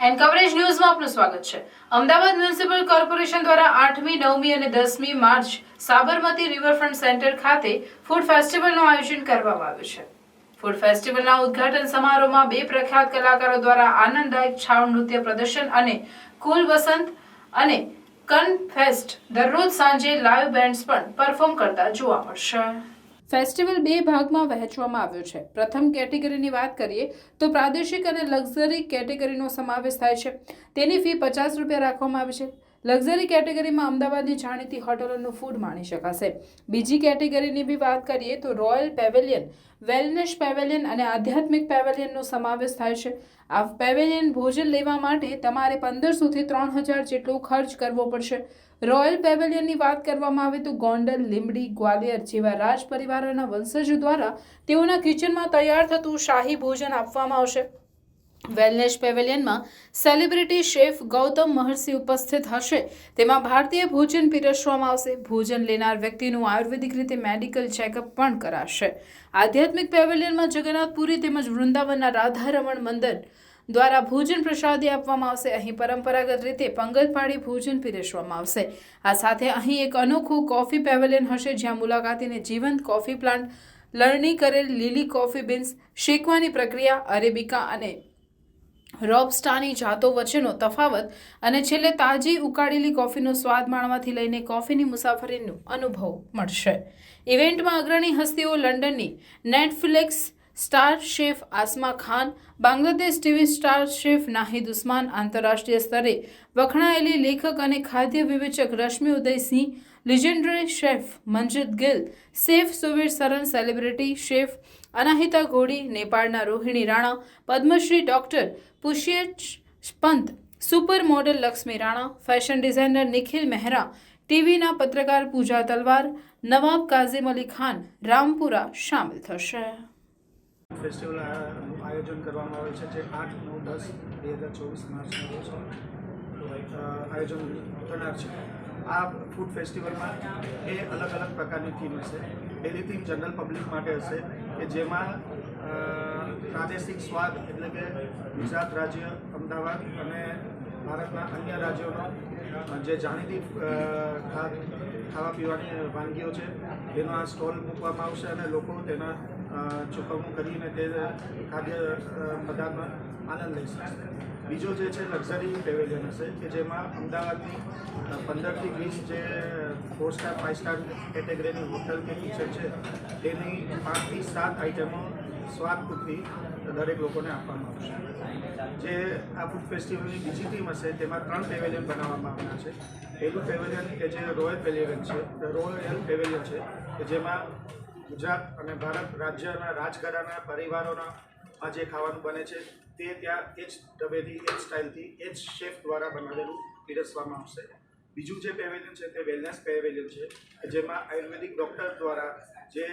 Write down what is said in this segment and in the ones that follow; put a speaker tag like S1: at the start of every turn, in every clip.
S1: And coverage ન્યૂઝમાં આપનું સ્વાગત છે. અમદાવાદ મ્યુનિસિપલ કોર્પોરેશન દ્વારા આઠમી, નવમી અને દસમી માર્ચ સાબરમતી રિવરફ્રન્ટ સેન્ટર ખાતે ફૂડ ફેસ્ટિવલનું આયોજન કરવામાં આવ્યું છે. ફૂડ ફેસ્ટિવલના ઉદ્ઘાટન સમારોહમાં બે પ્રખ્યાત કલાકારો દ્વારા આનંદદાયક છાવ નૃત્ય પ્રદર્શન અને કુલ વસંત અને કન ફેસ્ટ દરરોજ સાંજે લાઈવ બેન્ડ્સ પણ પરફોર્મ કરતા જોવા મળશે. ફેસ્ટિવલ બે ભાગમાં વહેંચવામાં આવ્યો છે. પ્રથમ કેટેગરીની વાત કરીએ તો પ્રાદેશિક અને લક્ઝરી કેટેગરીનો સમાવેશ થાય છે. તેની ફી પચાસ રૂપિયા રાખવામાં આવી છે. લક્ઝરી કેટેગરીમાં અમદાવાદની જાણીતી હોટલોનું ફૂડ માણી શકાશે. બીજી કેટેગરીની બી વાત કરીએ તો રોયલ પેવેલિયન વેલનેસ પેવેલિયન અને આધ્યાત્મિક પેવેલિયનનો સમાવેશ થાય છે. આ પેવેલિયન ભોજન લેવા માટે તમારે પંદરસોથી ત્રણ હજાર જેટલો ખર્ચ કરવો પડશે. રોયલ પેવેલિયનની વાત કરવામાં આવે તો ગોંડલ લીમડી ગ્વાલિયર જેવા રાજ પરિવારોના વંશજો દ્વારા તેઓના કિચનમાં તૈયાર થતું શાહી ભોજન આપવામાં આવશે. વેલનેસ પેવેલિયનમાં સેલિબ્રિટી શેફ ગૌતમ મહર્ષિ ઉપસ્થિત હશે. તેમાં ભારતીય ભોજન પીરસવામાં આવશે. ભોજન લેનાર વ્યક્તિનું આયુર્વેદિક રીતે મેડિકલ ચેકઅપ પણ કરાશે. આધ્યાત્મિક પેવેલિયનમાં જગન્નાથપુરી તેમજ વૃંદાવનના રાધારમણ મંદિર દ્વારા ભોજન પ્રસાદી આપવામાં આવશે. અહીં પરંપરાગત રીતે પંગલ પાડી ભોજન પીરસવામાં આવશે. આ સાથે અહીં એક અનોખું કોફી પેવેલિયન હશે, જ્યાં મુલાકાતીને જીવંત કોફી પ્લાન્ટ, લણણી કરેલ લીલી કોફી બીન્સ, શેકવાની પ્રક્રિયા, અરેબિકા અને રોબસ્ટાની જાતો વચ્ચેનો તફાવત અને છેલ્લે તાજી ઉકાળેલી કોફીનો સ્વાદ માણવાથી લઈને કોફીની મુસાફરીનો અનુભવ મળશે. ઇવેન્ટમાં અગ્રણી હસ્તીઓ લંડનની Netflix star chef Asma Khan, Bangladesh TV star chef Nahid Usman, આંતરરાષ્ટ્રીય સ્તરે વખણાયેલી લેખક અને ખાદ્ય વિવેચક Rashmi Uday Singh, legendary chef Manjit Gill, chef Suvir Saran celebrity chef Anahita ઘોડી નેપાળના Rohini Rana, Padmashri doctor Pushpesh Pant super model Lakshmi Rana, fashion designer Nikhil Mehra, ટીવીના પત્રકાર પૂજા તલવાર, નવાબ કાઝિમ અલી ખાન, રામપુરા સામેલ થશે.
S2: ફેસ્ટિવલ આયોજન કરવામાં આવે છે જે આઠ, નવ, દસ, બે હજાર ચોવીસ માર્ચના રોજ આયોજન થનાર છે. આ ફૂડ ફેસ્ટિવલમાં એ અલગ અલગ પ્રકારની થીમ હશે. પહેલી થીમ જનરલ પબ્લિક માટે હશે. કે જેમાં પ્રાદેશિક સ્વાદ એટલે કે ગુજરાત રાજ્ય, અમદાવાદ અને ભારતના અન્ય રાજ્યોનો જે જાણીતી ખાવા પીવાની વાનગીઓ છે, તેનો આ સ્ટોલ મૂકવામાં આવશે અને લોકો તેના ચૂકવણું કરીને તે ખાદ્ય પદાર્થનો આનંદ લઈ શકશે. બીજો જે છે લક્ઝરી પેવેલિયન હશે, કે જેમાં અમદાવાદની પંદરથી વીસ જે ફોર સ્ટાર ફાઇવ સ્ટાર કેટેગરીની હોટલ કે કિચન છે, તેની પાંચથી સાત આઇટમો સ્વાદ પૂરતી દરેક લોકોને આપવામાં આવશે. જે આ ફૂડ ફેસ્ટિવલની બીજી ટીમ હશે, તેમાં ત્રણ પેવેલિયન બનાવવામાં આવવાના છે. પહેલું પેવેલિયન કે જે રોયલ પેવેલિયન છે રોયલ પેવેલિયન છે, કે જેમાં ગુજરાત અને ભારત રાજ્યના રાજઘરાના પરિવારોના આ જે ખાવાનું બને છે, તે ત્યાં એ જ ડબેથી એ જ સ્ટાઇલથી, એ જ શેફ દ્વારા બનાવેલું પીરસવામાં આવશે. બીજું જે પેવેલિયન છે, તે વેલનેસ પેવેલિયન છે, જેમાં આયુર્વેદિક ડૉક્ટર દ્વારા જે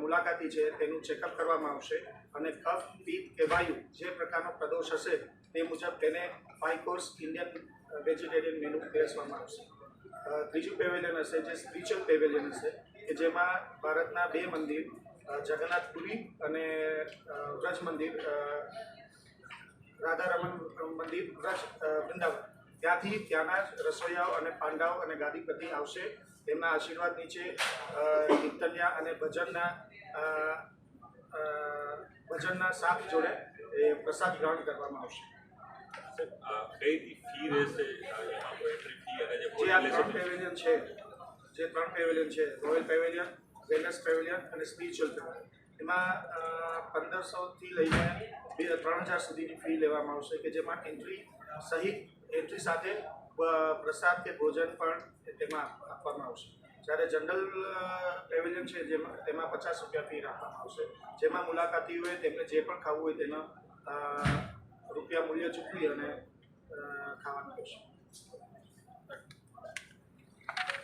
S2: મુલાકાતી છે, તેનું ચેકઅપ કરવામાં આવશે અને કફ, પિત્ત કે વાયુ જે પ્રકારનો પ્રદોષ હશે, તે મુજબ તેને કોર્સ ઇન્ડિયન વેજીટેરિયન મેનુ પીરસવામાં આવશે. ત્રીજું પેવેલિયન હશે, જે સ્પિરિચ્યુઅલ પેવેલિયન હશે, કે જેમાં ભારતના બે મંદિર જગન્નાથપુરી અને વ્રજ મંદિર રાધારમણ મંદિર વ્રજ વૃંદાવન. ત્યાંથી ત્યાંના રસોઈયાઓ અને પાંડાઓ અને ગાદીપતિ આવશે. તેમના આશીર્વાદ નીચે કીર્તન્યા અને ભજનના ભજનના સાથ જોડે એ પ્રસાદ ગ્રહણ કરવામાં આવશે.
S3: કઈ ફી રહેશે? જે
S2: આ ત્રણ પેવેલિયન છે. જે ત્રણ પેવેલિયન છે. રોયલ પેવેલિયન વેલનેસ પેવેલિયન અને સ્પિરિચ્યુઅલ પેવેલિયન. એમાં પંદરસોથી લઈને બે, ત્રણ હજાર સુધીની ફી લેવામાં આવશે કે જેમાં એન્ટ્રી સહિત એન્ટ્રી સાથે પ્રસાદ કે ભોજન પણ તેમાં આપવામાં આવશે. જ્યારે જનરલ પેવેલિયન છે, જેમાં, તેમાં પચાસ રૂપિયા ફી રાખવામાં આવશે. જેમાં મુલાકાતીઓએ તેમને જે પણ ખાવું હોય તેના રૂપિયા મૂલ્ય ચૂકવી અને ખાવાનું આવશે